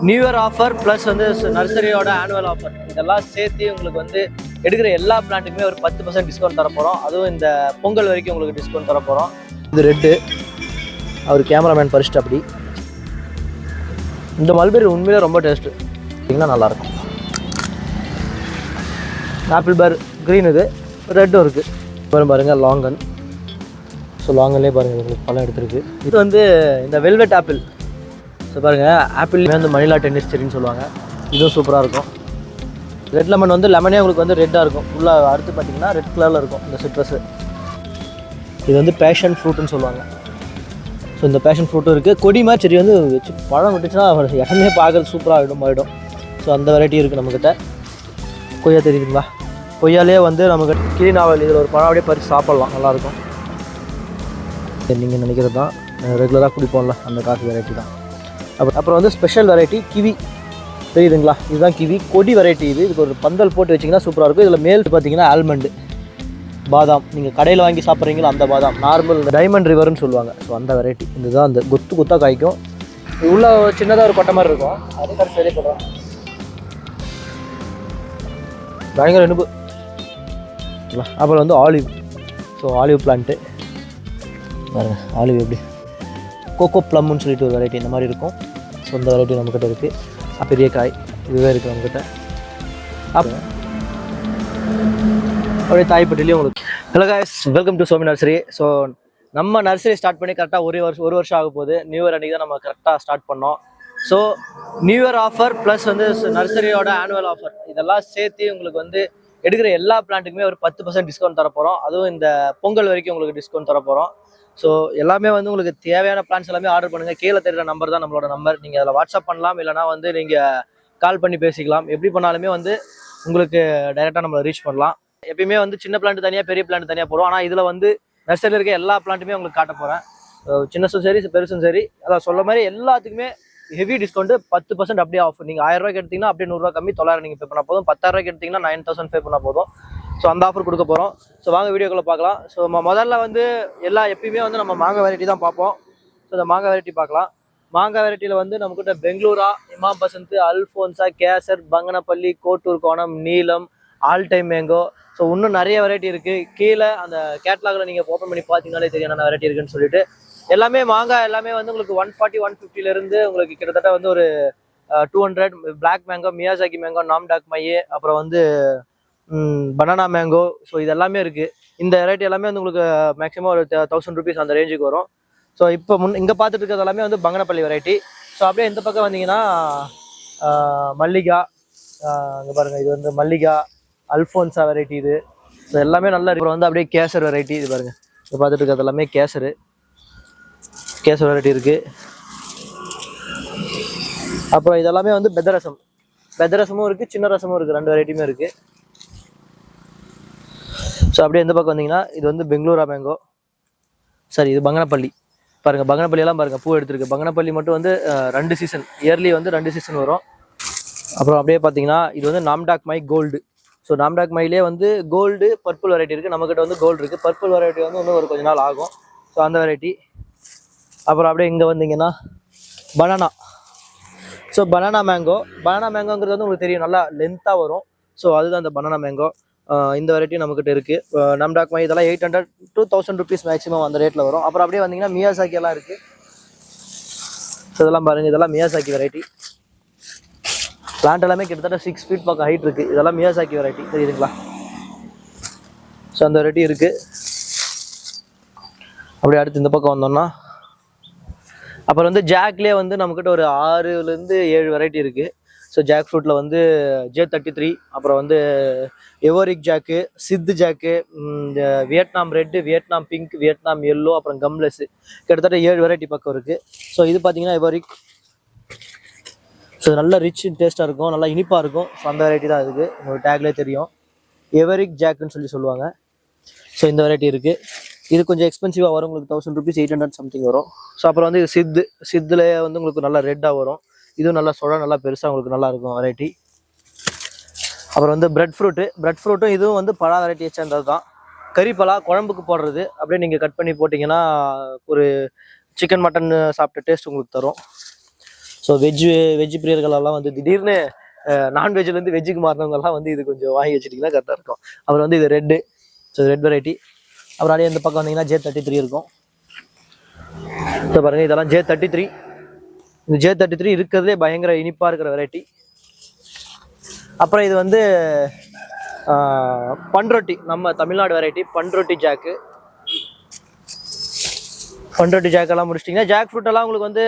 New year offer plus வந்து நர்சரியோட annual offer இதெல்லாம் சேர்த்து உங்களுக்கு வந்து எடுக்கிற எல்லா பிளான்ட்டுக்குமே ஒரு பத்து பர்சன்ட் டிஸ்கவுண்ட் தர போகிறோம் அதுவும் இந்த பொங்கல் வரைக்கும் உங்களுக்கு டிஸ்கவுண்ட் தர போகிறோம் இது ரெட்டு அவர் கேமராமேன் பறிச்சுட்டு அப்படி. இந்த மல்பெரி உண்மையிலே ரொம்ப டேஸ்ட்டு பார்த்தீங்கன்னா நல்லாயிருக்கும் ஆப்பிள் பேர் க்ரீன் இது ரெட்டும் இருக்குது அப்புறம் பாருங்கள் லாங்கன் ஸோ லாங்கன்லேயே பாருங்கள் உங்களுக்கு பழம் எடுத்திருக்கு. இது வந்து இந்த வெல்வெட் ஆப்பிள் ஸோ பாருங்கள் ஆப்பிள் வந்து மணிலா டென்னிஸ் செடின்னு சொல்லுவாங்க. இதுவும் சூப்பராக இருக்கும். ரெட் லெமன் வந்து லெமனே உங்களுக்கு வந்து ரெட்டாக இருக்கும். ஃபுல்லாக அடுத்து பார்த்தீங்கன்னா ரெட் கலரில் இருக்கும் இந்த சிட்ரஸு இது வந்து பேஷன் ஃப்ரூட்டுன்னு சொல்லுவாங்க. ஸோ இந்த பேஷன் ஃப்ரூட்டும் இருக்குது கொடி மாதிரி செடி வந்து வச்சு பழம் விட்டுச்சுன்னா இடமே பார்க்கறது சூப்பராக ஆகிடும் ஆகிடும் ஸோ அந்த வெரைட்டி இருக்குது நம்மக்கிட்ட கொய்யா தெரியுதுங்களா? கொய்யாலே வந்து நமக்கு கிளிநாவல் இதில் ஒரு பழம் அப்படியே பறித்து சாப்பிட்லாம். நல்லாயிருக்கும் நீங்கள் நினைக்கிறது தான் ரெகுலராக குடிப்போம்ல அந்த காஃபி வெரைட்டி தான். அப்புறம் அப்புறம் வந்து ஸ்பெஷல் வெரைட்டி கிவி தெரியுதுங்களா? இதுதான் கிவி கொடி வெரைட்டி இது. இதுக்கு ஒரு பந்தல் போட்டு வச்சிங்கன்னா சூப்பராக இருக்கும். இதில் மேல் பார்த்தீங்கன்னா ஆல்மண்டு பாதாம். நீங்கள் கடையில் வாங்கி சாப்பிட்றீங்களோ அந்த பாதாம். நார்மல் டைமண்ட் ரிவர்னு சொல்லுவாங்க. ஸோ அந்த வெரைட்டி இதுதான் அந்த கொத்து கொத்தாக காய்க்கும். இது உள்ள சின்னதாக ஒரு கொட்டை மாதிரி இருக்கும். அது கரெக்ட் சரியாக பயங்கர இனிப்பு. அப்புறம் வந்து ஆலிவ் ஸோ ஆலிவ் பிளான்ட்டு பாருங்கள் ஆலிவ் எப்படி? கோகோ ப்ளம்னு சொல்லிட்டு ஒரு வெரைட்டி இந்த மாதிரி இருக்கும். சொந்த வெரைட்டி நம்மக்கிட்ட இருக்குது பெரிய காய் இதுவே இருக்குது நம்மக்கிட்ட அப்புறம் அப்படியே தாய்ப்பட்டிலையும் உங்களுக்கு. Hello guys welcome to Somi nursery so நம்ம நர்சரி ஸ்டார்ட் பண்ணி கரெக்டாக ஒரு வருஷம் ஒரு வருஷம் ஆக போகுது. நியூ இயர் அன்றைக்கி தான் நம்ம கரெக்டாக ஸ்டார்ட் பண்ணோம். So new year offer plus வந்து நர்சரியோட ஆனுவல் ஆஃபர் இதெல்லாம் சேர்த்து உங்களுக்கு வந்து எடுக்கிற எல்லா பிளான்ட்டுக்குமே ஒரு பத்து பர்சன்ட் டிஸ்கவுண்ட் தர போகிறோம் அதுவும் இந்த பொங்கல் வரைக்கும் உங்களுக்கு டிஸ்கவுண்ட் தர போகிறோம் ஸோ எல்லாமே வந்து உங்களுக்கு தேவையான பிளான்ஸ் எல்லாமே ஆர்டர் பண்ணுங்கள் கீழே தெரிகிற நம்பர் தான் நம்மளோட நம்பர் நீங்கள் அதில் வாட்ஸ்அப் பண்ணலாம் இல்லைனா வந்து நீங்கள் கால் பண்ணி பேசிக்கலாம். எப்படி பண்ணாலுமே வந்து உங்களுக்கு டைரெக்டாக நம்மளை ரீச் பண்ணலாம். எப்பயுமே வந்து சின்ன பிளான்ட் தனியாக பெரிய பிளான்ட் தனியாக போடுவோம். ஆனால் இதில் வந்து நர்சரியில் இருக்க எல்லா பிளான்ட்டுமே உங்களுக்கு காட்ட போகிறேன் சின்னசும் சரி பெருசும் சரி. அதான் சொல்ல மாதிரி எல்லாத்துக்குமே ஹெவி டிஸ்கவுண்ட் பத்து பர்சன்ட் அப்படியே ஆஃப் நீங்கள் ஆயிரம் ரூபாய்க்கு எடுத்தீங்கன்னா அப்படியே நூறுரூவா கம்மி தொள்ளாயிரம் நீங்கள் பே பண்ணால் போதும். பத்தாயிரம் ரூபாய்க்கு எடுத்தீங்கன்னா நைன் தௌசண்ட் பே பண்ணால் போதும். ஸோ அந்த ஆஃபர் கொடுக்க போகிறோம் ஸோ வாங்க வீடியோக்குள்ளே பார்க்கலாம். ஸோ முதல்ல வந்து எல்லா எப்பயுமே வந்து நம்ம மாங்காய் வெரைட்டி தான் பார்ப்போம். ஸோ இந்த மாங்காய் வெரைட்டி பார்க்கலாம். மாங்காய் வெரைட்டியில் வந்து நம்மக்கிட்ட பெங்களூரா Imam Pasand Alphonso Kesar Banganapalli Kottur Konam Neelam all time mango so இன்னும் நிறைய வெரைட்டி இருக்குது கீழே அந்த கேட்லாகில் நீங்கள் ஓப்பன் பண்ணி பார்த்தீங்கனாலே தெரியும் என்ன வெரைட்டி இருக்குன்னு சொல்லிட்டு. எல்லாமே மாங்காய் எல்லாமே வந்து உங்களுக்கு ஒன் ஃபார்ட்டி ஒன் ஃபிஃப்டிலேருந்து உங்களுக்கு கிட்டத்தட்ட வந்து ஒரு two hundred black mango Miyazaki mango Nam Dok மையே அப்புறம் வந்து பனானா மேங்கோ ஸோ இது எல்லாமே இருக்குது இந்த வெரைட்டி எல்லாமே வந்து உங்களுக்கு மேக்ஸிமம் ஒரு தௌசண்ட் ருபீஸ் அந்த ரேஞ்சுக்கு வரும். ஸோ இப்போ முன் இங்கே பார்த்துட்டு இருக்கிறது எல்லாமே வந்து பங்கனப்பள்ளி வெரைட்டி ஸோ அப்படியே இந்த பக்கம் வந்தீங்கன்னா மல்லிகா அங்கே பாருங்கள் இது வந்து மல்லிகா அல்ஃபோன்ஸா வெரைட்டி இது. ஸோ எல்லாமே நல்லா இருக்கு. வந்து அப்படியே கேசர் வெரைட்டி இது பாருங்கள் இங்கே பார்த்துட்டு இருக்கிறது எல்லாமே கேசரு. கேசர் வெரைட்டி இருக்குது அப்புறம் இதெல்லாமே வந்து பெதரசம். பெதரசமும் இருக்குது சின்ன ரசமும் இருக்குது ரெண்டு வெரைட்டியுமே இருக்குது ஸோ அப்படியே எந்த பக்கம் வந்தீங்கன்னா இது வந்து பெங்களூரா மேங்கோ சரி இது பங்கனப்பள்ளி. பாருங்க பங்கனப்பள்ளியெல்லாம் பாருங்கள் பாருங்க பூ எடுத்திருக்கு. பங்கனப்பள்ளி மட்டும் வந்து ரெண்டு சீசன் இயர்லி வந்து ரெண்டு சீசன் வரும். அப்புறம் அப்படியே பார்த்தீங்கன்னா இது வந்து Nam Dok Mai gold. So Nam Dok மைலே வந்து கோல்டு பர்பிள் வெரைட்டி இருக்குது நம்மக்கிட்ட வந்து கோல்டு இருக்குது பர்பிள் வெரைட்டி வந்து இன்னும் ஒரு கொஞ்ச நாள் ஆகும். ஸோ அந்த வெரைட்டி அப்புறம் அப்படியே இங்கே வந்தீங்கன்னா banana so banana mango banana மேங்கோங்கிறது வந்து உங்களுக்கு தெரியும் நல்லா லென்த்தாக வரும். ஸோ அதுதான் அந்த பனானா மேங்கோ இந்த வெரைட்டி நம்மக்கிட்ட இருக்குது நம்டாக் மை இதெல்லாம் eight hundred two thousand rupees maximum அந்த ரேட்டில் வரும். அப்புறம் அப்படியே வந்தீங்கன்னா மியாசாக்கி எல்லாம் இருக்குது ஸோ இதெல்லாம் பாருங்கள் இதெல்லாம் மியாசாக்கி வெரைட்டி பிளான்ட் எல்லாமே கிட்டத்தட்ட சிக்ஸ் ஃபீட் பக்கம் ஹைட் இருக்குது இதெல்லாம் மியாசாக்கி வெரைட்டி தெரியுதுங்களா? ஸோ அந்த வெரைட்டி இருக்குது அப்படியே அடுத்து இந்த பக்கம் வந்தோம்னா அப்புறம் வந்து ஜாக்லேயே வந்து நம்மக்கிட்ட ஒரு ஆறுலேருந்து ஏழு வெரைட்டி இருக்குது ஸோ ஜாக் ஃப்ரூட்டில் வந்து ஜே தேர்ட்டி த்ரீ அப்புறம் வந்து எவோரிக் ஜாக்கு சித்து ஜாக்கு இந்த Vietnam red Vietnam pink Vietnam yellow அப்புறம் கம்லெஸ் கிட்டத்தட்ட ஏழு வெரைட்டி பக்கம் இருக்குது ஸோ இது பார்த்தீங்கன்னா எவோரிக் ஸோ நல்ல ரிச் டேஸ்ட்டாக இருக்கும். நல்லா இனிப்பாக இருக்கும். ஸோ அந்த வெரைட்டி தான் இருக்குது உங்களுக்கு டேக்லேயே தெரியும். எவரிக் ஜாக்குன்னு சொல்லி சொல்லுவாங்க. ஸோ இந்த வெரைட்டி இருக்குது இது கொஞ்சம் எக்ஸ்பென்சிவாக வரும். உங்களுக்கு thousand rupees eight hundred something வரும். ஸோ அப்புறம் வந்து இது சித்து சித்துலேயே வந்து உங்களுக்கு நல்லா ரெட்டாக வரும். இதுவும் நல்லா சுழ நல்லா பெருசாக உங்களுக்கு நல்லா இருக்கும் வெரைட்டி அப்புறம் வந்து பிரெட் ஃப்ரூட்டு பிரெட் ஃப்ரூட்டும் இதுவும் வந்து பழா வெரைட்டியை சேர்ந்தது தான் கறிப்பலா குழம்புக்கு போடுறது. அப்படியே நீங்கள் கட் பண்ணி போட்டிங்கன்னா ஒரு சிக்கன் மட்டன் சாப்பிட்ட டேஸ்ட் உங்களுக்கு தரும். ஸோ வெஜ்ஜு வெஜ் பிரியர்களெல்லாம் வந்து திடீர்னு நான்வெஜ்லேருந்து வெஜ்ஜுக்கு மாறினவங்கெல்லாம் வந்து இது கொஞ்சம் வாங்கி வச்சுட்டிங்கன்னா கரெக்டாக இருக்கும். அப்புறம் வந்து இது ரெட்டு ஸோ ரெட் வெரைட்டி அப்புறம் அப்படியே இந்த பக்கம் வந்தீங்கன்னா ஜே தேர்ட்டி த்ரீ இருக்கும். இப்போ பாருங்கள் இதெல்லாம் ஜே தேர்ட்டி த்ரீ இந்த ஜே தேர்ட்டி த்ரீ இருக்கிறதே பயங்கர இனிப்பாக இருக்கிற வெரைட்டி அப்புறம் இது வந்து பண்ரொட்டி. நம்ம தமிழ்நாடு வெரைட்டி பண்ரொட்டி ஜாக்கு பண்ரொட்டி ஜாக்கெல்லாம் முடிச்சிட்டிங்கன்னா ஜாக் எல்லாம் உங்களுக்கு வந்து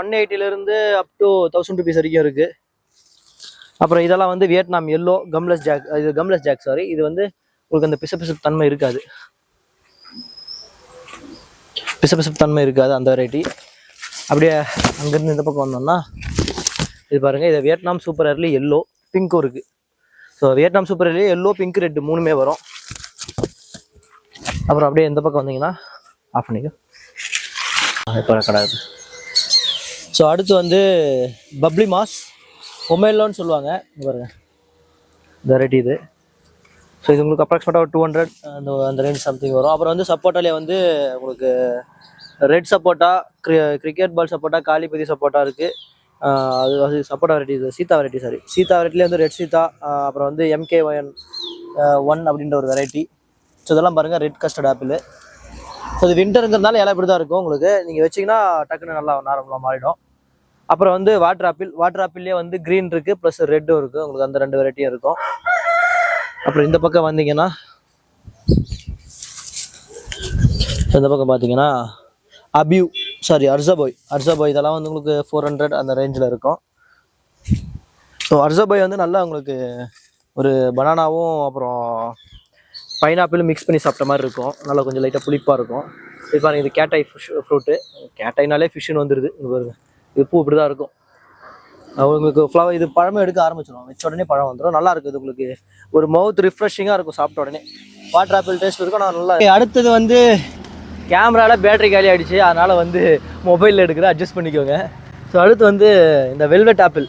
ஒன் எயிட்டிலேருந்து அப் டு தௌசண்ட் ருபீஸ் வரைக்கும் இருக்குது அப்புறம் இதெல்லாம் வந்து வியட்நாம் எல்லோ கம்லஸ் ஜாக் இது கம்லஸ் ஜாக் சாரி இது வந்து உங்களுக்கு அந்த பிசப்பிசப்பு தன்மை இருக்காது. பிசப்பிசப்பு தன்மை இருக்காது அந்த வெரைட்டி அப்படியே அங்கேருந்து இந்த பக்கம் வந்தோம்னா இது பாருங்கள் இது வியட்நாம் சூப்பர் ஏர்லி எல்லோ பிங்க்கும் இருக்குது so Vietnam super early yellow pink red மூணுமே வரும். அப்புறம் அப்படியே இந்த பக்கம் வந்தீங்கன்னா ஆஃப் பண்ணிக்கோ. இப்போ கிடையாது ஸோ அடுத்து வந்து பப்ளி மாஸ் ஒமேலோன்னு சொல்லுவாங்க. இது பாருங்க. இந்த வெரைட்டி இது. ஸோ இது உங்களுக்கு அப்ராக்சிமேட்டாக ஒரு டூ ஹண்ட்ரட் அந்த அந்த ரேஞ்ச் சம்திங் வரும். அப்புறம் வந்து சப்போட்டாலே வந்து உங்களுக்கு ரெட் சப்போட்டா கிரிக்கெட் பால் சப்போட்டா காலிபதி சப்போட்டா இருக்குது அது அது சப்போட்டா வெரைட்டி இது சீதா வெரைட்டி சாரி சீதா வெரைட்டிலே வந்து ரெட் சீதா அப்புறம் வந்து எம்கே ஒன் ஒன் அப்படின்ற ஒரு வெரைட்டி ஸோ இதெல்லாம் பாருங்கள் ரெட் கஸ்டர்ட் ஆப்பிள் ஸோ இது வின்டருங்கிறதுனால இலை இப்படி தான் இருக்கும் உங்களுக்கு. நீங்கள் வச்சிங்கன்னா டக்குன்னு நல்லா நார்மலாக மாறிடும். அப்புறம் வந்து வாட்டர் ஆப்பிள் வாட்டர் ஆப்பிள்லேயே வந்து க்ரீன் இருக்குது ப்ளஸ் ரெட்டும் இருக்குது உங்களுக்கு அந்த ரெண்டு வெரைட்டியும் இருக்கும். அப்புறம் இந்த பக்கம் வந்தீங்கன்னா இந்த பக்கம் பார்த்தீங்கன்னா அபியூ சாரி அர்சபாய் அர்சபாய் இதெல்லாம் வந்து உங்களுக்கு ஃபோர் ஹண்ட்ரட் அந்த ரேஞ்சில் இருக்கும். ஸோ அர்சபாய் வந்து நல்லா உங்களுக்கு ஒரு பனானாவும் அப்புறம் பைனாப்பிளும் மிக்ஸ் பண்ணி சாப்பிட்ட மாதிரி இருக்கும். நல்லா கொஞ்சம் லைட்டாக புளிப்பாக இருக்கும். இது பாருங்கள் இது கேட்டாய் ஃபிஷ் ஃப்ரூட்டு கேட்டாய்னாலே ஃபிஷ்ஷுன்னு வந்துடுது இங்கே பாருங்க இது பூ இப்படி தான் இருக்கும். உங்களுக்கு ஃப்ளவர் இது பழமே எடுக்க ஆரம்பிச்சிடும் வச்ச உடனே பழம் வந்துடும் நல்லா இருக்குது உங்களுக்கு. ஒரு மவுத் ரிஃப்ரெஷிங்காக இருக்கும் சாப்பிட்ட உடனே. வாட்டர் ஆப்பிள் டேஸ்ட் இருக்கும். நான் நல்லா அடுத்தது வந்து கேமராவில் பேட்டரி காலி ஆகிடுச்சு அதனால் வந்து மொபைலில் எடுக்கிற அட்ஜஸ்ட் பண்ணிக்கோங்க. ஸோ அடுத்து வந்து இந்த வெல்வெட் ஆப்பிள்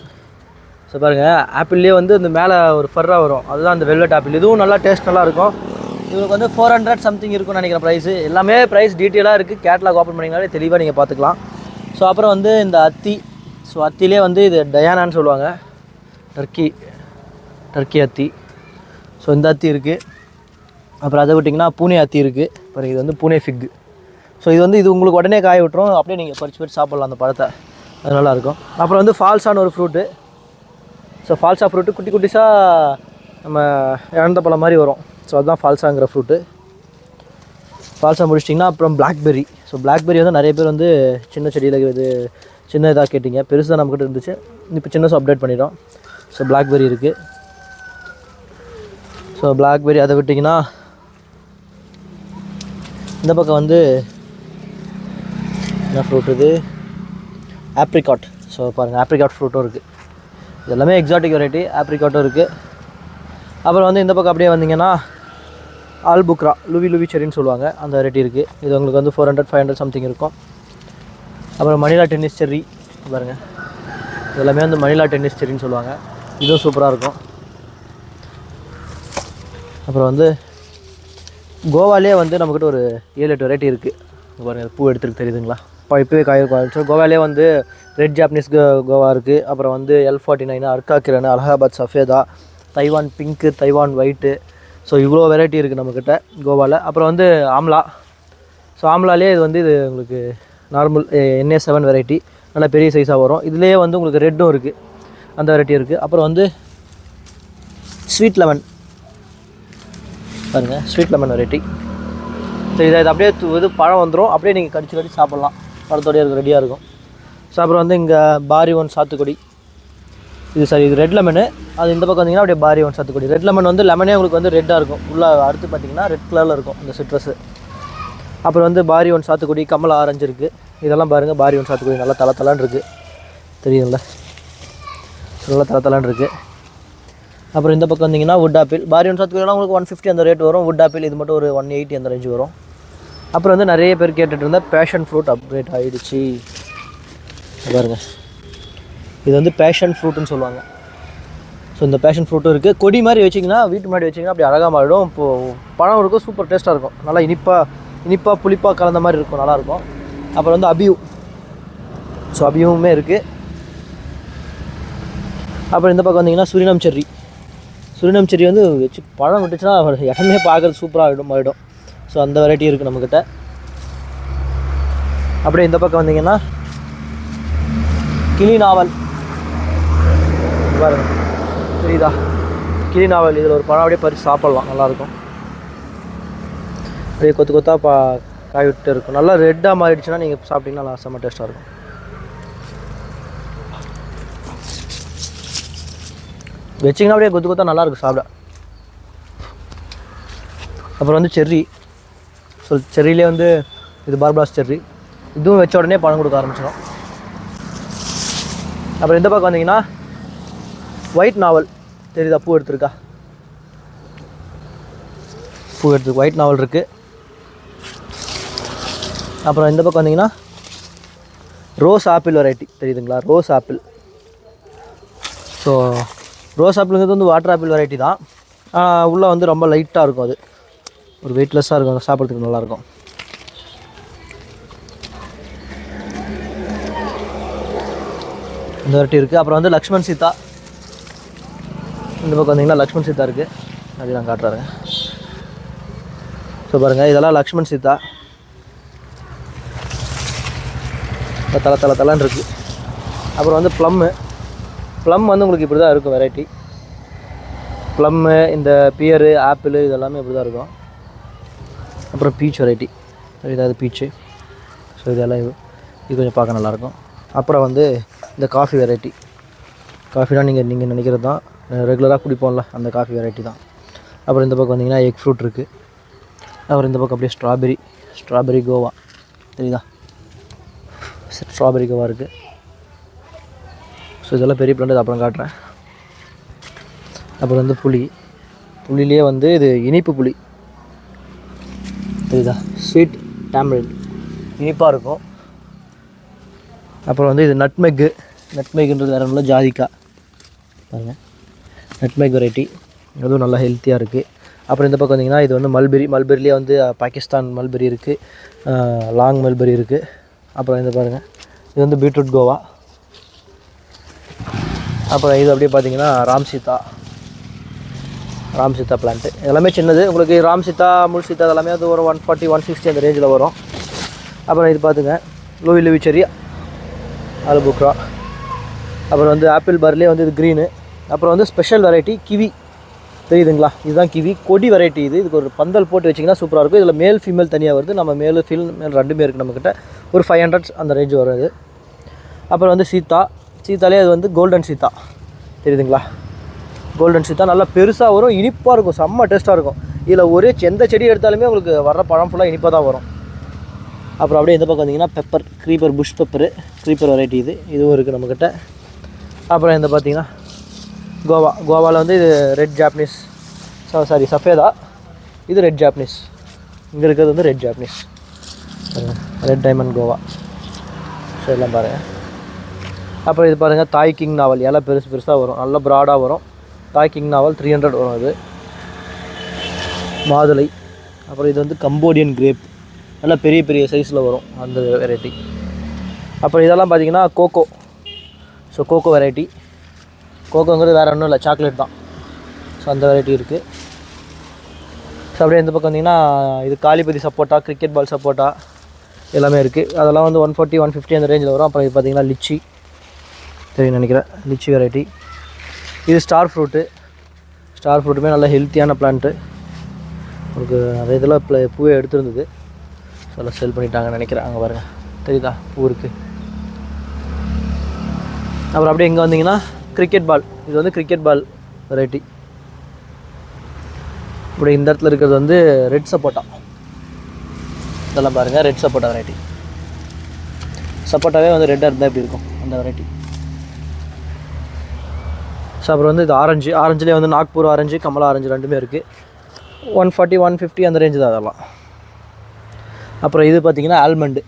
ஸோ பாருங்கள் ஆப்பிள்லேயே வந்து இந்த மேலே ஒரு ஃபர்ரா வரும். அதுதான் அந்த வெல்வெட் ஆப்பிள் இதுவும் நல்லா டேஸ்ட் நல்லா இருக்கும். இதுக்கு வந்து ஃபோர் ஹண்ட்ரட் சம்திங் இருக்கும்னு நினைக்கிறேன் ப்ரைஸு எல்லாமே ப்ரைஸ் டீட்டெயிலாக இருக்குது கேட்லாக் ஓப்பன் பண்ணிங்கனாலே தெளிவாக நீங்கள் பார்த்துக்கலாம். ஸோ அப்புறம் வந்து இந்த அத்தி. ஸோ அத்திலே வந்து இது டயானான்னு சொல்லுவாங்க. டர்க்கி டர்க்கி அத்தி. ஸோ இந்த அத்தி இருக்குது அப்புறம் அதை விட்டிங்கன்னா பூனே அத்தி இருக்குது அப்புறம் இது வந்து பூனே ஃபிக்கு ஸோ இது வந்து இது உங்களுக்கு உடனே காய விட்டுரும். அப்படியே நீங்கள் பறிச்சு பறிச்சு சாப்பிட்லாம் அந்த பழத்தை. அது நல்லாயிருக்கும் அப்புறம் வந்து ஃபால்ஸான ஒரு ஃப்ரூட்டு ஸோ ஃபால்ஸா ஃப்ரூட்டு குட்டி குட்டிஸாக நம்ம இழந்த பழம் மாதிரி வரும். ஸோ அதுதான் ஃபால்ஸாங்கிற ஃப்ரூட்டு ஃபால்ஸாக முடிச்சிட்டிங்கன்னா அப்புறம் பிளாக்பெர்ரி ஸோ பிளாக்பெரி வந்து நிறைய பேர் வந்து சின்ன செடியில் இது சின்ன இதாக கேட்டிங்க. பெருசு தான் நம்மக்கிட்ட இருந்துச்சு. இப்போ சின்னஸும் அப்டேட் பண்ணிட்டோம். ஸோ பிளாக்பெர்ரி இருக்குது ஸோ பிளாக்பெரி அதை விட்டிங்கன்னா இந்த பக்கம் வந்து என்ன ஃப்ரூட் இது? ஆப்ரிகாட் ஸோ பாருங்கள் ஆப்ரிகாட் ஃப்ரூட்டும் இருக்குது இது எல்லாமே எக்ஸாட்டிக் வெரைட்டி ஆப்ரிகாட்டும் இருக்குது அப்புறம் வந்து இந்த பக்கம் அப்படியே வந்தீங்கன்னா ஆல்புக்ரா லுவி லுவி செரின்னு சொல்லுவாங்க அந்த வெரைட்டி இருக்குது இது உங்களுக்கு வந்து four hundred five hundred something இருக்கும். அப்புறம் மணிலா டென்னிஸ் செரி பாருங்கள் இதெல்லாமே வந்து மணிலா டென்னிஸ் செரின்னு சொல்லுவாங்க. இதுவும் சூப்பராக இருக்கும். அப்புறம் வந்து கோவாலே வந்து நம்மக்கிட்ட ஒரு ஏழு எட்டு வெரைட்டி இருக்குது பாருங்கள் பூ எடுத்துருக்கு தெரியுதுங்களா? இப்போ இப்போவே காய ஸோ கோவாலே வந்து ரெட் ஜாப்பனீஸ் கோ- கோவா இருக்குது அப்புறம் வந்து L forty nine Arka Kiran Allahabad Safeda Taiwan pink Taiwan white so இவ்வளோ வெரைட்டி இருக்குது நம்மக்கிட்ட கோவாவில் அப்புறம் வந்து ஆம்லா. ஸோ ஆம்லாலே இது வந்து இது உங்களுக்கு நார்மல் என்ஏ செவன் வெரைட்டி நல்லா பெரிய சைஸாக வரும். இதுலேயே வந்து உங்களுக்கு ரெட்டும் இருக்குது அந்த வெரைட்டி இருக்குது அப்புறம் வந்து ஸ்வீட் லெமன் பாருங்கள் ஸ்வீட் லெமன் வெரைட்டி ஸோ இதை இது அப்படியே இது பழம் வந்துடும் அப்படியே நீங்கள் கடிச்சு கடிச்சு சாப்பிட்லாம். படத்தோடய இருக்கு ரெடியாக இருக்கும். ஸோ அப்புறம் வந்து இங்கே பாரி ஒன் சாத்துக்குடி. இது சரி இது ரெட் லெமனு அது இந்த பக்கம் வந்தீங்கன்னா அப்படியே பாரி ஒன் சாத்துக்குடி. ரெட் லெமன் வந்து லெமனே உங்களுக்கு வந்து ரெட்டாக இருக்கும். உள்ளே அடுத்து பார்த்தீங்கன்னா ரெட் கலரில் இருக்கும் இந்த சிட்ரஸு அப்புறம் வந்து பாரி ஒன் சாத்துக்குடி கமலா ஆரஞ்சு இருக்குது இதெல்லாம் பாருங்கள் பாரி ஒன் சாத்துக்குடி நல்லா தலை தலான் இருக்குது தெரியும்ல நல்லா தலை தலான் இருக்குது அப்புறம் இந்த பக்கம் வந்தீங்கன்னா வுட் ஆப்பிள் பாரி ஒன் சாத்துக்குடியெல்லாம் உங்களுக்கு ஒன் ஃபிஃப்டி அந்த ரேட் வரும். வுட் ஆப்பிள் இது மட்டும் ஒரு ஒன் எயிட்டி அந்த ரேஞ்சு வரும். அப்புறம் வந்து நிறைய பேர் கேட்டுட்டு இருந்தால் பேஷன் ஃப்ரூட் அப்டேட் ஆகிடுச்சு பாருங்க. இது வந்து பேஷன் ஃப்ரூட்டுன்னு சொல்லுவாங்க. ஸோ இந்த பேஷன் ஃப்ரூட்டும் இருக்குது கொடி மாதிரி வச்சிங்கன்னா வீட்டு முன்னாடி வச்சிங்கன்னா அப்படி அழகாக மாறிடும். இப்போது பழம் இருக்கும் சூப்பர் டேஸ்ட்டாக இருக்கும். நல்லா இனிப்பாக இனிப்பாக புளிப்பாக கலந்த மாதிரி இருக்கும் நல்லாயிருக்கும் அப்புறம் வந்து அபியூ. ஸோ அபியூவுமே இருக்குது அப்புறம் இந்த பக்கம் வந்தீங்கன்னா சுரினம் செர்ரி. சுரினம் செர்ரி வந்து வச்சு பழம் விட்டுச்சுன்னா இடமே பார்க்குறது சூப்பராக ஆகிடும் ஆகிடும் ஸோ அந்த வெரைட்டி இருக்குது நம்மக்கிட்ட அப்படியே இந்த பக்கம் வந்தீங்கன்னா கிளி நாவல். பாருங்க. தெரியுதா? கிளி நாவல் இதில் ஒரு பழம் அப்படியே பறித்து சாப்பிட்லாம். நல்லாயிருக்கும். அப்படியே கொத்து கொத்தாக பா காய் விட்டு இருக்கும். நல்லா ரெட்டாக மாறிடுச்சுன்னா நீங்கள் சாப்பிட்டீங்கன்னா நல்லா செம்ம டேஸ்ட்டாக இருக்கும். வச்சிங்கன்னா அப்படியே கொத்து கொத்தா நல்லா இருக்கும் சாப்பிட. அப்புறம் வந்து செர்ரி. ஸோ செர்ரிலே வந்து இது பார்பாஸ் செர்ரி இதுவும் வச்ச உடனே பழம் கொடுக்க ஆரம்பிச்சிடும் அப்புறம் இந்த பக்கம் வந்தீங்கன்னா ஒயிட் நாவல் தெரியுதா? பூ எடுத்திருக்கா? பூ எடுத்து ஒயிட் நாவல் இருக்குது அப்புறம் இந்த பக்கம் வந்தீங்கன்னா ரோஸ் ஆப்பிள் வெரைட்டி தெரியுதுங்களா? ரோஸ் ஆப்பிள் ஸோ ரோஸ் ஆப்பிளுங்கிறது வந்து வாட்டர் ஆப்பிள் வெரைட்டி தான். உள்ளே வந்து ரொம்ப லைட்டாக இருக்கும் அது. ஒரு வெயிட்லெஸ்ஸாக இருக்கும். சாப்பிட்றதுக்கு நல்லாயிருக்கும். இந்த வெரைட்டி இருக்குது அப்புறம் வந்து லக்ஷ்மண் சீதா. இந்த பக்கம் வந்தீங்கன்னா லக்ஷ்மண் சீதா இருக்குது அப்படி நான் காட்டுறாருங்க ஸோ பாருங்கள் இதெல்லாம் லக்ஷ்மண் சீதா. இந்த தலை தலை தலைன்னு இருக்குது அப்புறம் வந்து ப்ளம்மு ப்ளம் வந்து உங்களுக்கு இப்படி தான் இருக்கும் வெரைட்டி ப்ளம்மு இந்த பியரு ஆப்பிள் இதெல்லாமே இப்படி தான் இருக்கும். அப்புறம் பீச் வெரைட்டி ஏதாவது பீச்சு ஸோ இதெல்லாம் இது. இது கொஞ்சம் பார்க்க நல்லாயிருக்கும். அப்புறம் வந்து இந்த காஃபி வெரைட்டி காஃபிலாம் நீங்கள் நீங்கள் நினைக்கிறது தான். ரெகுலராக குடிப்போம்ல அந்த காஃபி வெரைட்டி தான். அப்புறம் இந்த பக்கம் வந்தீங்கன்னா எக் ஃப்ரூட் இருக்குது அப்புறம் இந்த பக்கம் அப்படியே ஸ்ட்ராபெரி ஸ்ட்ராபெரி கோவா. தெரியுதா? ஸ்ட்ராபெரி கோவா இருக்குது ஸோ இதெல்லாம் பெரிய பிளான்ட் அப்புறம் காட்டுறேன். அப்புறம் வந்து புளி. புளிலேயே வந்து இது இனிப்பு புளி. தெரியுதா ஸ்வீட் டேம்ரின் இனிப்பாக இருக்கும். அப்புறம் வந்து இது நட்மெக்கு. நட்மெக்குன்றது வேறு நல்ல ஜாதிக்காய் பாருங்கள் நட்மெக் வெரைட்டி அதுவும் நல்லா ஹெல்த்தியாக இருக்குது அப்புறம் இந்த பக்கம் வந்தீங்கன்னா இது வந்து மல்பெரி மல்பெரிலேயே வந்து பாகிஸ்தான் மல்பெரி இருக்குது லாங் மல்பெரி இருக்குது அப்புறம் இந்த பாருங்கள் இது வந்து பீட்ரூட் கோவா அப்புறம் இது அப்படியே பார்த்தீங்கன்னா ராம்சீதா ராம் சீதா பிளான்ட்டு எல்லாமே சின்னது. உங்களுக்கு ராம் சீதா முள் சீதா எல்லாமே அது ஒரு ஒன் ஃபார்ட்டி ஒன் சிக்ஸ்டி அந்த ரேஞ்சில் வரும். அப்புறம் இது பார்த்துங்க லூவி லூவி செரி ஆலுபுக்ரா அப்புறம் வந்து ஆப்பிள் பார்லேயே வந்து இது க்ரீனு அப்புறம் வந்து ஸ்பெஷல் வெரைட்டி கிவி தெரியுதுங்களா? இதுதான் கிவி கொடி வெரைட்டி இது. இதுக்கு ஒரு பந்தல் போட்டு வச்சிங்கன்னா சூப்பராக இருக்கும். இதில் மேல் ஃபீமேல் தனியாக வருது. நம்ம மேல் ஃபீல் மேல் ரெண்டுமே இருக்குது நம்மக்கிட்ட ஒரு ஃபைவ் ஹண்ட்ரட் அந்த ரேஞ்ச் வரும் இது. அப்புறம் வந்து சீதா. சீத்தாலே அது வந்து கோல்டன் சீதா. தெரியுதுங்களா? கோல்டன் சீத்தா நல்லா பெருசாக வரும் இனிப்பாக இருக்கும் செம்ம டேஸ்ட்டாக இருக்கும். இதில் ஒரே எந்த செடி எடுத்தாலுமே உங்களுக்கு வர்ற பழம் ஃபுல்லாக இனிப்பாக தான் வரும். அப்புறம் அப்படியே இந்த பக்கம் வந்தீங்கன்னா pepper creeper bush pepper creeper variety இது. இதுவும் இருக்குது நம்மக்கிட்ட அப்புறம் இந்த பார்த்தீங்கன்னா கோவா. கோவாவில் வந்து இது ரெட் ஜாப்பனீஸ் சாரி சஃபேதா இது ரெட் ஜாப்பனீஸ் இங்கே இருக்கிறது வந்து red Japanese red diamond guava. So எல்லாம் பாருங்கள் அப்புறம் இது பாருங்கள் தாய் கிங் நாவல் எல்லாம் பெருசு பெருசாக வரும். நல்லா ப்ராடாக வரும். தாய் நாவல் த்ரீ ஹண்ட்ரட் வரும் அது. மாதுளை. அப்புறம் இது வந்து கம்போடியன் கிரேப் நல்லா பெரிய பெரிய சைஸில் வரும் அந்த வெரைட்டி அப்புறம் இதெல்லாம் பார்த்தீங்கன்னா கோகோ ஸோ கோகோ வெரைட்டி கோகோங்கிறது வேறு ஒன்றும் இல்லை சாக்லேட் தான். ஸோ அந்த வெரைட்டி இருக்குது ஸோ அப்படியே இந்த பக்கம் வந்தீங்கன்னா இது காலிபதி சப்போட்டா கிரிக்கெட் பால் சப்போட்டா எல்லாமே இருக்குது அதெல்லாம் வந்து ஒன் ஃபார்ட்டி ஒன் ஃபிஃப்டி அந்த ரேஞ்சில் வரும். அப்புறம் இது பார்த்தீங்கன்னா லிச்சி தெரியும் நினைக்கிறேன். லிச்சி வெரைட்டி இது ஸ்டார் ஃப்ரூட்டு ஸ்டார் ஃப்ரூட்டுமே நல்ல ஹெல்த்தியான பிளான்ட்டு உங்களுக்கு நிறைய இதில் ப்ள பூவே எடுத்துருந்தது. ஸோ எல்லாம் செல் பண்ணிட்டாங்கன்னு நினைக்கிறேன். அங்கே பாருங்கள் தெரியுதா? பூ இருக்குது அப்புறம் அப்படியே இங்கே வந்தீங்கன்னா கிரிக்கெட் பால் இது வந்து கிரிக்கெட் பால் வெரைட்டி இப்படி இந்த இடத்துல இருக்கிறது வந்து ரெட் சப்போட்டா. இதெல்லாம் பாருங்கள் ரெட் சப்போட்டா வெரைட்டி சப்போட்டாவே வந்து ரெட்டாக இருந்தால் எப்படி இருக்கும்? அந்த வெரைட்டி ஸோ அப்புறம் வந்து இது ஆரஞ்சு ஆரஞ்சுலேயே வந்து நாக்பூர் ஆரஞ்சு கமலா ஆரஞ்சு ரெண்டுமே இருக்குது ஒன் ஃபார்ட்டி ஒன் ஃபிஃப்டி அந்த ரேஞ்சு தான் அதெல்லாம். அப்புறம் இது பார்த்தீங்கன்னா ஆல்மண்டு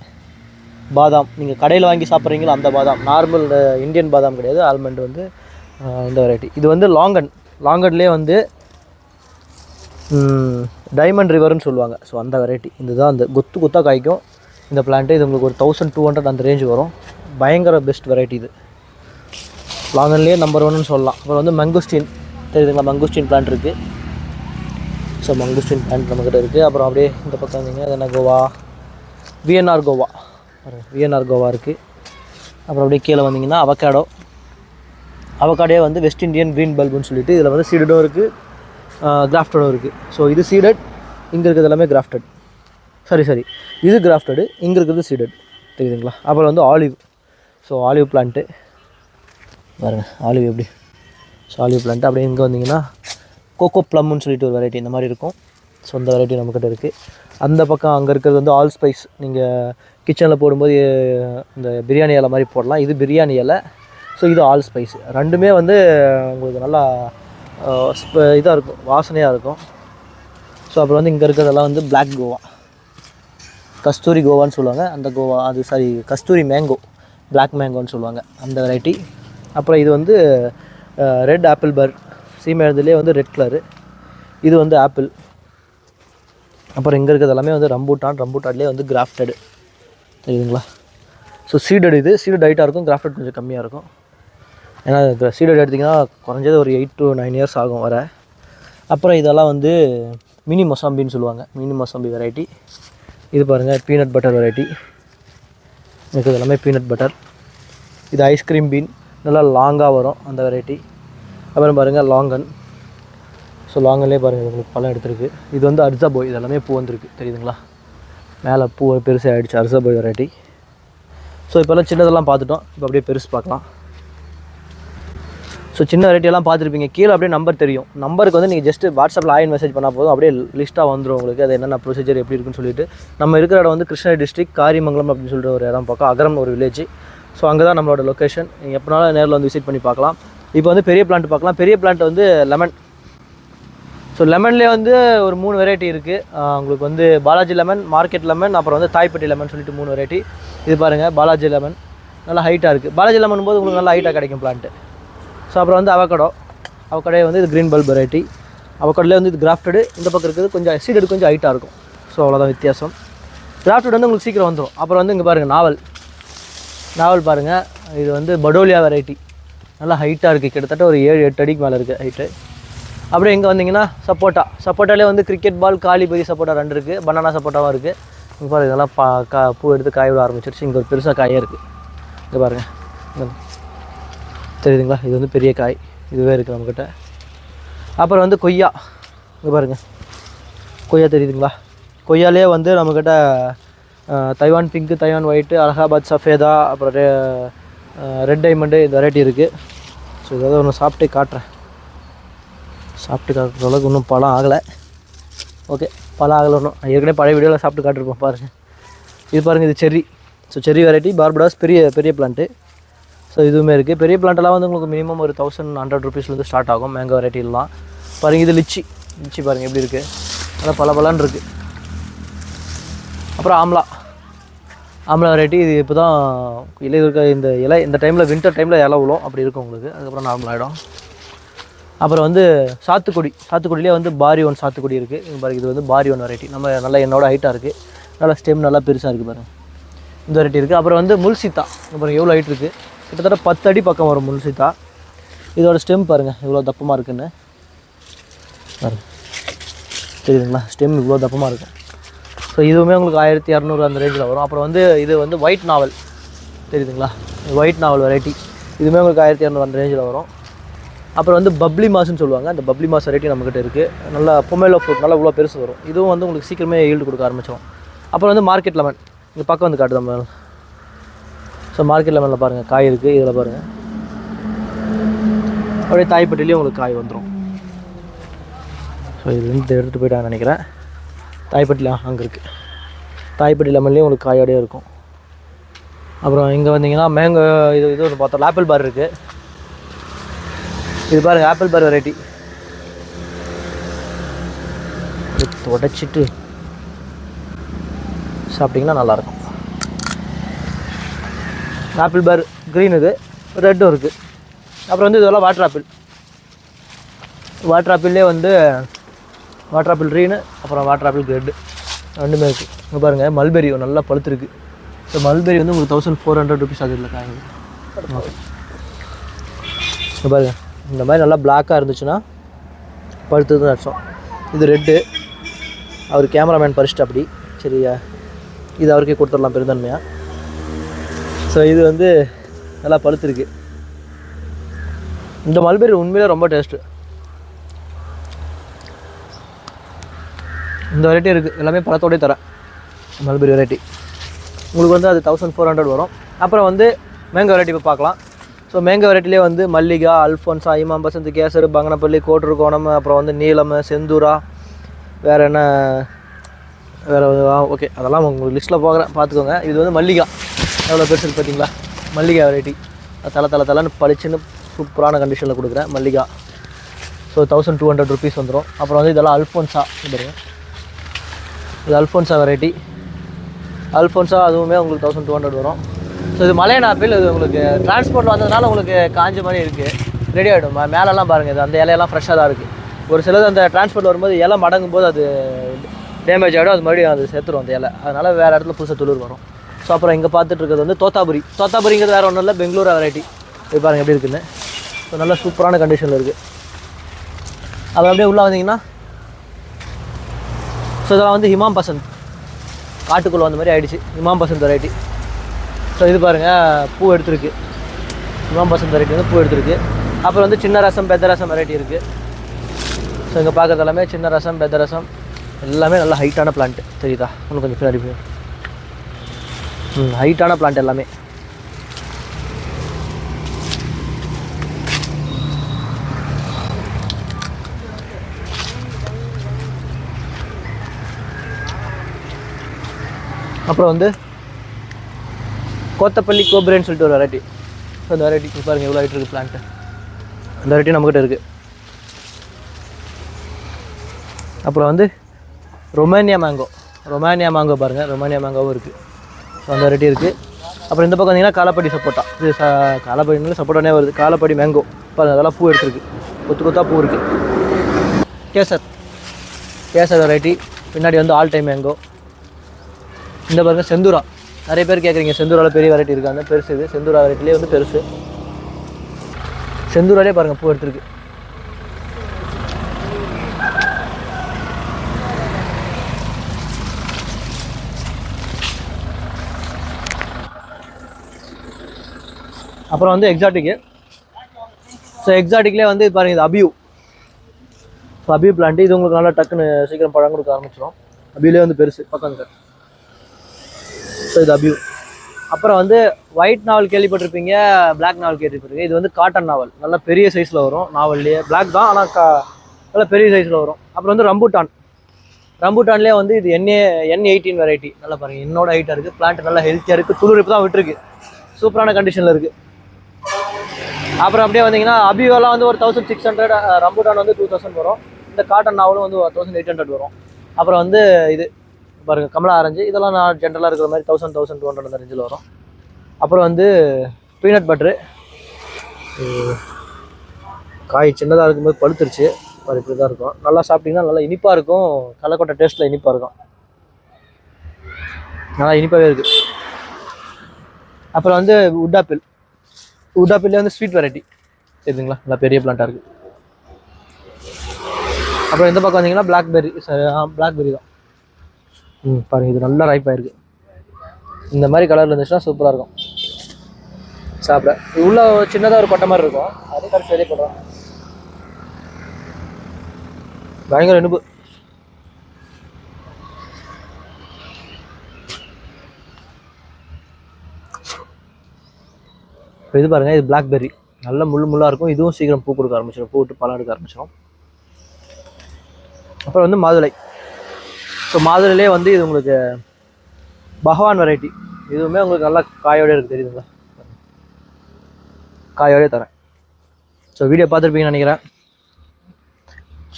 பாதாம். நீங்கள் கடையில் வாங்கி சாப்பிட்றீங்களோ அந்த பாதாம். நார்மல் இந்தியன் பாதாம் கிடையாது. ஆல்மண்ட் வந்து இந்த வெரைட்டி இது வந்து லாங்கன் லாங்கன்லேயே வந்து டைமண்ட் ரிவர்னு சொல்லுவாங்க. ஸோ அந்த வெரைட்டி இதுதான் அந்த கொத்து கொத்தாக காய்க்கும். இந்த பிளான்ட்டு இது உங்களுக்கு ஒரு தௌசண்ட் டூ ஹண்ட்ரட் அந்த ரேஞ்ச் வரும். பயங்கர பெஸ்ட் வெரைட்டி இது. லாங்கன்லேயே நம்பர் ஒன்னு சொல்லலாம். அப்புறம் வந்து மங்குஸ்டின் தெரியுதுங்களா? மங்குஸ்டின் பிளான்ட் இருக்குது ஸோ மங்குஸ்டின் பிளான்ட் நம்மக்கிட்ட இருக்குது அப்புறம் அப்படியே இந்த பக்கம் வந்தீங்கன்னா அது என்ன? Guava. VNR guava. VNR guava இருக்குது அப்புறம் அப்படியே கீழே வந்தீங்கன்னா அவகேடோ அவகாடே வந்து வெஸ்ட் இண்டியன் க்ரீன் பல்புன்னு சொல்லிட்டு இதில் வந்து சீடடும் இருக்குது கிராஃப்டடும் இருக்குது ஸோ இது சீடட் இங்கே இருக்கிறது எல்லாமே கிராஃப்டட் சரி சரி இது கிராஃப்டடு இங்கே இருக்கிறது சீடட் தெரியுதுங்களா? அப்புறம் வந்து ஆலிவ் ஸோ ஆலிவ் பிளான்ட்டு பாருங்கள் ஆலிவ் எப்படி? ஸோ ஆலிவ் பிளான்ட் அப்படியே இங்கே வந்தீங்கன்னா கோகோ ப்ளம்னு சொல்லிட்டு ஒரு வெரைட்டி இந்த மாதிரி இருக்கும். ஸோ அந்த வெரைட்டி நம்மக்கிட்ட இருக்குது அந்த பக்கம் அங்கே இருக்கிறது வந்து ஆல் ஸ்பைஸ் நீங்கள் கிச்சனில் போடும்போது இந்த பிரியாணி இலை மாதிரி போடலாம். இது பிரியாணி இலை. ஸோ இது ஆல் ஸ்பைஸ் ரெண்டுமே வந்து உங்களுக்கு நல்லா இதாக இருக்கும். வாசனையாக இருக்கும். ஸோ அப்புறம் வந்து இங்கே இருக்கிறதெல்லாம் வந்து பிளாக் கோவா. கஸ்தூரி கோவான்னு சொல்லுவாங்க. அந்த கோவா அது சாரி கஸ்தூரி மேங்கோ பிளாக் மேங்கோன்னு சொல்லுவாங்க. அந்த வெரைட்டி அப்புறம் இது வந்து ரெட் ஆப்பிள் பர் சீமேதுலேயே வந்து ரெட் கலரு இது வந்து ஆப்பிள் அப்புறம் இங்கே இருக்கிறது எல்லாமே வந்து ரம்பூட்டான் ரம்பூட்டான்லேயே வந்து கிராஃப்டடு தெரியுதுங்களா? ஸோ சீடட் இது. சீடட் ஹைட்டாக இருக்கும் கிராஃப்டட் கொஞ்சம் கம்மியாக இருக்கும். ஏன்னா சீடட் எடுத்திங்கன்னா குறைஞ்சது ஒரு எயிட் டு நைன் இயர்ஸ் ஆகும் வர. அப்புறம் இதெல்லாம் வந்து மினி மொசாம்பின்னு சொல்லுவாங்க. மினி மொசாம்பி வெரைட்டி இது பாருங்கள் பீனட் பட்டர் வெரைட்டி இருக்குது எல்லாமே பீனட் பட்டர் இது ஐஸ்கிரீம் பீன் நல்லா லாங்காக வரும் அந்த வெரைட்டி அப்புறம் பாருங்கள் லாங்கன் ஸோ லாங்கன்லேயே பாருங்கள் உங்களுக்கு பழம் எடுத்திருக்கு. இது வந்து அர்ஜாபோய் இது எல்லாமே பூ வந்திருக்கு. தெரியுதுங்களா? மேலே பூ பெருசாக ஆகிடுச்சு அர்ஜாபோய் வெரைட்டி ஸோ இப்போல்லாம் சின்னதெல்லாம் பார்த்துட்டோம். இப்போ அப்படியே பெருசு பார்க்கலாம். ஸோ சின்ன வெரைட்டியெல்லாம் பார்த்துருப்பீங்க. கீழே அப்படியே நம்பர் தெரியும். நம்பருக்கு வந்து நீங்கள் ஜஸ்ட் வாட்ஸ்அப்பில் ஆயின் மெசேஜ் பண்ணால் போதும். அப்படியே லிஸ்ட்டாக வந்துடும் உங்களுக்கு. அது என்னென்ன ப்ரொசீஜர் எப்படி இருக்குன்னு சொல்லிட்டு. நம்ம இருக்கிற இடம் வந்து கிருஷ்ணகிரி டிஸ்ட்ரிக் காரிமங்கலம் அப்படின்னு சொல்லிட்டு ஒரு இடம் பக்கம் அகரம் ஒரு வில்லேஜ் ஸோ அங்கே தான் நம்மளோட லொக்கேஷன் நீங்கள் எப்போனாலும் நேரில் வந்து விசிட் பண்ணி பார்க்கலாம். இப்போ வந்து பெரிய பிளான்ட் பார்க்கலாம். பெரிய பிளான்ட் வந்து லெமன் ஸோ லெமன்லேயே வந்து ஒரு மூணு வெரைட்டி இருக்குது உங்களுக்கு வந்து பாலாஜி லெமன் மார்க்கெட் லெமன் அப்புறம் வந்து தாய்ப்பட்டி லெமன் சொல்லிட்டு மூணு வெரைட்டி இது பாருங்கள் பாலாஜி லெமன் நல்லா ஹைட்டாக இருக்குது பாலாஜி லெமன் போது உங்களுக்கு நல்லா ஹைட்டாக கிடைக்கும் பிளான்ட்டு ஸோ அப்புறம் வந்து அவக்கடோ அவக்கடே வந்து இது க்ரீன் பல்ப் வெரைட்டி அவக்கடலே வந்து இது கிராஃப்டடு இந்த பக்கம் இருக்குது. கொஞ்சம் சீடடு கொஞ்சம் ஹைட்டாக இருக்கும். ஸோ அவ்வளோதான் வித்தியாசம். கிராஃப்டட் வந்து உங்களுக்கு சீக்கிரம் வந்துடும் அப்புறம் வந்து இங்கே பாருங்கள் நாவல். நாவல் பாருங்கள் இது வந்து படோலியா வெரைட்டி நல்லா ஹைட்டாக இருக்குது கிட்டத்தட்ட ஒரு ஏழு எட்டு அடிக்கு மேலே இருக்குது ஹைட்டு அப்படியே இங்கே வந்தீங்கன்னா சப்போட்டா. சப்போட்டாலே வந்து கிரிக்கெட் பால் காலி பெரிய சப்போட்டா ரெண்டு இருக்குது பனானா சப்போட்டாவும் இருக்குது இங்கே பாருங்கள் இதெல்லாம் பா கா பூ எடுத்து காய விட ஆரம்பிச்சிருச்சு. இங்கே ஒரு பெருசாக காயாக இருக்குது இங்கே பாருங்கள் தெரியுதுங்களா? இது வந்து பெரிய காய். இதுவே இருக்குது நம்மக்கிட்ட அப்புறம் வந்து கொய்யா. இங்கே பாருங்கள் கொய்யா தெரியுதுங்களா? கொய்யாலே வந்து நம்மக்கிட்ட Taiwan pink Taiwan white Allahabad Safeda அப்புறம் ரெ- ரெட் டைமண்டு இந்த வெரைட்டி இருக்குது ஸோ இதாவது ஒன்று சாப்பிட்டு காட்டுறேன். சாப்பிட்டு காட்டுற அளவுக்கு இன்னும் பழம் ஆகலை. ஓகே பழம் ஆகலை ஒன்றும் ஏற்கனவே பழைய வீடியோவில் சாப்பிட்டு காட்டிருப்போம் பாருங்கள் இது பாருங்கள் இது cherry so cherry variety Barbados பெரிய பெரிய பிளான்ட்டு ஸோ இதுவுமே இருக்குது பெரிய பிளான்ட்டெல்லாம் வந்து உங்களுக்கு மினிமம் ஒரு தௌசண்ட் ஹண்ட்ரட் ருபீஸ்லேருந்து ஸ்டார்ட் ஆகும் மேங்கோ வெரைட்டிலாம் பாருங்கள் இது லிச்சி. லிச்சி பாருங்கள் எப்படி இருக்குது நல்லா பல பலன்னு இருக்குது அப்புறம் ஆம்லா. ஆம்லா வெரைட்டி இது இப்போ தான் இலை இருக்க இந்த இலை இந்த டைமில் வின்டர் டைமில் இலை விழும் அப்படி இருக்கும் உங்களுக்கு. அதுக்கப்புறம் நார்மல் ஆகிடும் அப்புறம் வந்து சாத்துக்குடி. சாத்துக்குடியிலே வந்து பாரி ஒன் சாத்துக்குடி இருக்குது பாருங்க இது வந்து பாரி ஒன் வெரைட்டி நம்ம நல்லா என்னோட ஹைட்டாக இருக்குது நல்லா ஸ்டெம் நல்லா பெருசாக இருக்குது பாருங்கள் இந்த வெரைட்டி இருக்குது அப்புறம் வந்து முல்சித்தா. அப்புறம் எவ்வளோ ஹைட் இருக்குது கிட்டத்தட்ட பத்து அடி பக்கம் வரும் முல்சித்தா. இதோட ஸ்டெம் பாருங்கள் இவ்வளோ தப்பமாக இருக்குன்னு. பாருங்கள் தெரியுதுங்களா? ஸ்டெம் இவ்வளோ தப்பமாக இருக்கும். ஸோ இதுவுமே உங்களுக்கு ஆயிரத்தி இரநூறு அந்த ரேஞ்சில் வரும். அப்புறம் வந்து இது வந்து ஒயிட் நாவல் தெரியுதுங்களா? ஒயிட் நாவல் வெரைட்டி இதுவுமே உங்களுக்கு ஆயிரத்தி இரநூறு அந்த ரேஞ்சில் வரும். அப்புறம் வந்து பப்ளி மாஸ்ன்னு சொல்லுவாங்க. அந்த பப்ளி மாஸ் வெரைட்டி நம்மக்கிட்ட இருக்குது நல்லா பொமேலோ ஃப்ரூட் நல்லா இவ்வளோ பெருசு வரும். இதுவும் வந்து உங்களுக்கு சீக்கிரமே ஈல்டு கொடுக்க ஆரம்பிச்சிடும் அப்புறம் வந்து மார்க்கெட் லெமன் இங்கே பக்கம் வந்து காட்டு நம்ம ஸோ மார்க்கெட் லெமனில் பாருங்கள் காய் இருக்குது இதில் பாருங்கள் அப்படியே தாய்ப்பட்டிலையும் உங்களுக்கு காய் வந்துடும் ஸோ இது வந்து எடுத்துகிட்டு போயிட்டாங்கன்னு நினைக்கிறேன். தாய்ப்பட்டியில் அங்கே இருக்குது தாய்ப்பட்டி லெமன்லேயும் உங்களுக்கு காயோடய இருக்கும். அப்புறம் இங்கே வந்தீங்கன்னா மேங்கோ இது இது ஒன்று பார்த்தோம். ஆப்பிள் பார் இருக்குது இது பாருங்கள் ஆப்பிள் பார் வெரைட்டி உடைச்சிட்டு சாப்பிட்டிங்கன்னா நல்லாயிருக்கும். ஆப்பிள் பார் க்ரீன் இது ரெட்டும் இருக்குது அப்புறம் வந்து இதெல்லாம் வாட்டர் ஆப்பிள் வாட்டர் ஆப்பிள்லேயே வந்து வாட்டர் ஆப்பிள் ரீனு அப்புறம் வாட்டர் ஆப்பிள் ரெட்டு ரெண்டுமே இருக்குது இங்கே பாருங்கள் மல்பெரி நல்லா பழுத்துருக்கு. ஸோ மல்பெரி வந்து உங்களுக்கு தௌசண்ட் ஃபோர் ஹண்ட்ரட் ருபீஸ் ஆகுது இல்லை காய் இங்க இந்த மாதிரி நல்லா பிளாக்காக இருந்துச்சுன்னா பழுத்ததுன்னு அர்த்தம். இது ரெட்டு அவர் கேமராமேன் பறிச்சிட்டு அப்படி. சரியா இது அவருக்கே கொடுத்துடலாம் பெருந்தன்மையாக ஸோ இது வந்து நல்லா பழுத்துருக்கு. இந்த மல்பெரி உண்மையிலே ரொம்ப டேஸ்ட்டு இந்த வெரைட்டி இருக்குது எல்லாமே பழத்தோடய தரேன். மல்பெரி வெரைட்டி உங்களுக்கு வந்து அது தௌசண்ட் ஃபோர் ஹண்ட்ரட் வரும். அப்புறம் வந்து மேங்கோ வெரைட்டி இப்போ பார்க்கலாம். ஸோ மேங்கோ வெரைட்டிலே வந்து மல்லிகா அல்ஃபோன்ஸா இமாம் பசந்த் கேசர் பங்கனப்பள்ளி கோட்டுருக்கோணம் அப்புறம் வந்து நீலம் செந்தூரா வேறு என்ன வேறு ஓகே அதெல்லாம் உங்களுக்கு லிஸ்ட்டில் போகிறேன் பார்த்துக்கோங்க. இது வந்து மல்லிகா. எவ்வளோ பெருசு பார்த்தீங்களா? மல்லிகா வெரைட்டி தலை தலை தலைன்னு பளிச்சுன்னு சூப்பரான கண்டிஷனில் கொடுக்குறேன் Mallika. So thousand two hundred rupees வந்துடும் அப்புறம் வந்து இதெல்லாம் அல்ஃபோன்ஸா இது இது அல்ஃபோன்ஸா வெரைட்டி அல்ஃபோன்ஸா அதுவுமே உங்களுக்கு தௌசண்ட் டூ ஹண்ட்ரட் வரும். ஸோ இது மலையன் ஆப்பிள் இது உங்களுக்கு டிரான்ஸ்போர்ட் வந்ததுனால உங்களுக்கு காஞ்ச மாதிரி இருக்குது ரெடி ஆகிடும் மேலெல்லாம் பாருங்கள் இது அந்த இலையெல்லாம் ஃப்ரெஷ்ஷாக தான் இருக்குது ஒரு சிலது அந்த டிரான்ஸ்போர்ட் வரும்போது இலை மடங்கும் போது அது டேமேஜ் ஆகிடும் அது மறுபடியும் அது சேர்த்துரும் அந்த இலை. அதனால் வேறு இடத்துல புதுசாக துளிர் வரும். ஸோ அப்புறம் இங்கே பார்த்துட்டு இருக்கிறது வந்து தோத்தாபுரி. தோத்தாபுரிங்கிறது வேறு ஒன்றும் இல்லை பெங்களூர் வெரைட்டி இது பாருங்கள் எப்படி இருக்குன்னு. ஸோ நல்ல சூப்பரான கண்டிஷனில் இருக்குது அது அப்படியே உள்ளே வந்தீங்கன்னா ஸோ இதெல்லாம் வந்து ஹிமாம் பசந்த். காட்டுக்குள்ளே வந்த மாதிரி ஆகிடுச்சு ஹிமாம் பசந்த் வெரைட்டி ஸோ இது பாருங்கள் பூ எடுத்திருக்கு. ஹிமாம் பசந்த் வெரைட்டி வந்து பூ எடுத்திருக்கு. அப்புறம் வந்து சின்ன ரசம் பெத்த ரசம் வெரைட்டி இருக்குது ஸோ இங்கே பார்க்குறது எல்லாமே சின்ன ரசம் பெத்த ரசம். எல்லாமே நல்ல ஹைட்டான பிளான்ட் தெரியுதா? இன்னும் கொஞ்சம் பின்னாடி ம் ஹைட்டான பிளான்ட் எல்லாமே. அப்புறம் வந்து கோத்தப்பள்ளி கோபுரேன்னு சொல்லிட்டு ஒரு வெரைட்டி அந்த வெரைட்டி பாருங்கள் எவ்வளோ ஆகிட்டு இருக்குது பிளான்ட்டு அந்த வெரைட்டி நம்மக்கிட்ட இருக்குது அப்புறம் வந்து ரொமானியா மேங்கோ ரொமானியா மேங்கோ பாருங்கள் ரொமானியா மேங்கோவும் இருக்குது ஸோ அந்த வெரைட்டி இருக்குது அப்புறம் இந்த பக்கம் வந்தீங்கன்னா காலப்படி சப்போட்டா. இது ச காலப்படினால சப்போட்டானே வருது. காலப்படி மேங்கோ பாருங்கள் அதெல்லாம் பூ எடுத்துருக்கு. கொத்து கொத்தாக பூ இருக்குது கேசர். கேசர் வெரைட்டி பின்னாடி வந்து ஆல் டைம் மேங்கோ இந்த பாருங்கள் செந்தூரா. நிறைய பேர் கேட்குறீங்க செந்தூராவில் பெரிய வெரைட்டி இருக்குது அந்த பெருசு இது. செந்தூரா வெரைட்டிலே வந்து பெருசு. செந்தூராலே பாருங்கள் பூ எடுத்துருக்கு. அப்புறம் வந்து எக்ஸாட்டிக்கு ஸோ எக்ஸாட்டிக்லேயே வந்து பாருங்கள் இது அபியூ ஸோ அபியூ பிளான்ட்டு இது உங்களுக்கு நல்லா டக்குன்னு சீக்கிரம் பழம் கொடுக்க ஆரம்பிச்சிடும் அபியூலே வந்து பெருசு பக்கம் இருக்கு ஸோ இது அபியூ அப்புறம் வந்து ஒயிட் நாவல் கேள்விப்பட்டிருப்பீங்க பிளாக் நாவல் கேள்விப்பட்டிருக்கீங்க. இது வந்து காட்டன் நாவல் நல்லா பெரிய சைஸில் வரும் நாவல்லையே பிளாக் தான் ஆனால் கா நல்லா பெரிய சைஸில் வரும். அப்புறம் வந்து ரம்பூட்டான் ரம்பூட்டான்லேயே வந்து இது என் என் எயிட்டீன் வெரைட்டி நல்லா பாருங்கள் என்னோட ஹைட்டாக இருக்குது பிளான்ட் நல்லா ஹெல்த்தியாக இருக்குது துளிர் இப்போ தான் விட்டுருக்கு சூப்பரான கண்டிஷனில் இருக்குது அப்புறம் அப்படியே வந்தீங்கன்னா அபியோலாம் வந்து ஒரு தௌசண்ட் சிக்ஸ் ஹண்ட்ரட் ரம்பூட்டான் வந்து டூ தௌசண்ட் வரும். இந்த காட்டன் நாவலும் வந்து ஒரு தௌசண்ட் எயிட் ஹண்ட்ரட் வரும். அப்புறம் வந்து இது பாருங்க கமலா ஆரஞ்சு இதெல்லாம் நான் ஜென்ரலாக இருக்கிற மாதிரி தௌசண்ட் தௌசண்ட் டூ ஹண்ட்ரட் அந்த ரேஞ்சில் வரும். அப்புறம் வந்து பீனட் பட்ரு காய் சின்னதாக இருக்கும்போது பழுத்துருச்சு. பாரு இப்படி தான் இருக்கும். நல்லா சாப்பிட்டீங்கன்னா நல்லா இனிப்பாக இருக்கும். கலக்கொட்டை டேஸ்ட்டில் இனிப்பாக இருக்கும். நல்லா இனிப்பாகவே இருக்குது அப்புறம் வந்து உட்டாப்பிள் உட்டாப்பிள்லே வந்து ஸ்வீட் வெரைட்டி தெரியுதுங்களா? நல்லா பெரிய பிளான்ட்டாக இருக்குது அப்புறம் இந்த பக்கம் வந்தீங்கன்னா பிளாக்பெர்ரி பிளாக்பெர்ரி தான். ம் பாருங்கள் இது நல்லா ரைப் ஆயிருக்கு. இந்த மாதிரி கலரில் இருந்துச்சுன்னா சூப்பராக இருக்கும். சாப்பிட. உள்ள சின்னதாக ஒரு கொட்டை மாதிரி இருக்கும். அது கடை சரி போடுறோம் பயங்கர இனிப்பு. இப்போ இது பாருங்கள் இது பிளாக்பெர்ரி நல்ல முள் முள்ளாக இருக்கும். இதுவும் சீக்கிரம் பூ கொடுக்க ஆரம்பிச்சிடும் பூ விட்டு பழம் எடுக்க ஆரம்பிச்சிடும் அப்புறம் வந்து மாதுளை. ஸோ மாதுளையிலே வந்து இது உங்களுக்கு பகவான் வெரைட்டி இதுவுமே உங்களுக்கு நல்லா காயோடய இருக்குது தெரியுதுங்களா? காயோடய தரேன். ஸோ வீடியோ பார்த்துருப்பீங்கன்னு நினைக்கிறேன்.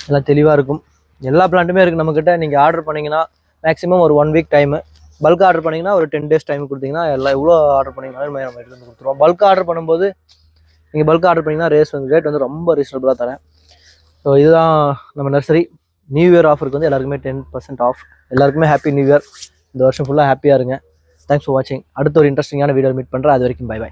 எல்லாம் தெளிவாக இருக்கும். எல்லா பிளான்ட்டுமே இருக்குது நம்மக்கிட்ட நீங்கள் ஆர்டர் பண்ணிங்கன்னா மேக்ஸிமம் ஒரு one week time bulk order பண்ணிங்கன்னா ஒரு டென் டேஸ் டைம் கொடுத்தீங்கன்னா எல்லாம் எவ்வளோ ஆர்டர் பண்ணிங்கனாலும் நம்ம நம்ம எடுத்து வந்து கொடுத்துருவோம். பல்க் ஆர்டர் பண்ணும்போது நீங்கள் பல்க் ஆர்டர் பண்ணிங்கன்னா ரேஸ் வந்து ரேட் வந்து ரொம்ப ரீசனபிளாக தரேன். ஸோ இதுதான் நம்ம நர்சரி நியூ இயர் ஆஃபருக்கு வந்து எல்லாருக்குமே டென் பர்சன்ட் ஆஃப் எல்லாருக்குமே ஹாப்பி நியூ இயர் இந்த வருஷம் ஃபுல்லாக ஹாப்பியாக இருங்க. தேங்க்ஸ் ஃபார் வாட்சிங் அடுத்த ஒரு இன்ட்ரெஸ்டிங்கான வீடியோ மீட் பண்ணுறேன் அது வரைக்கும் பை பை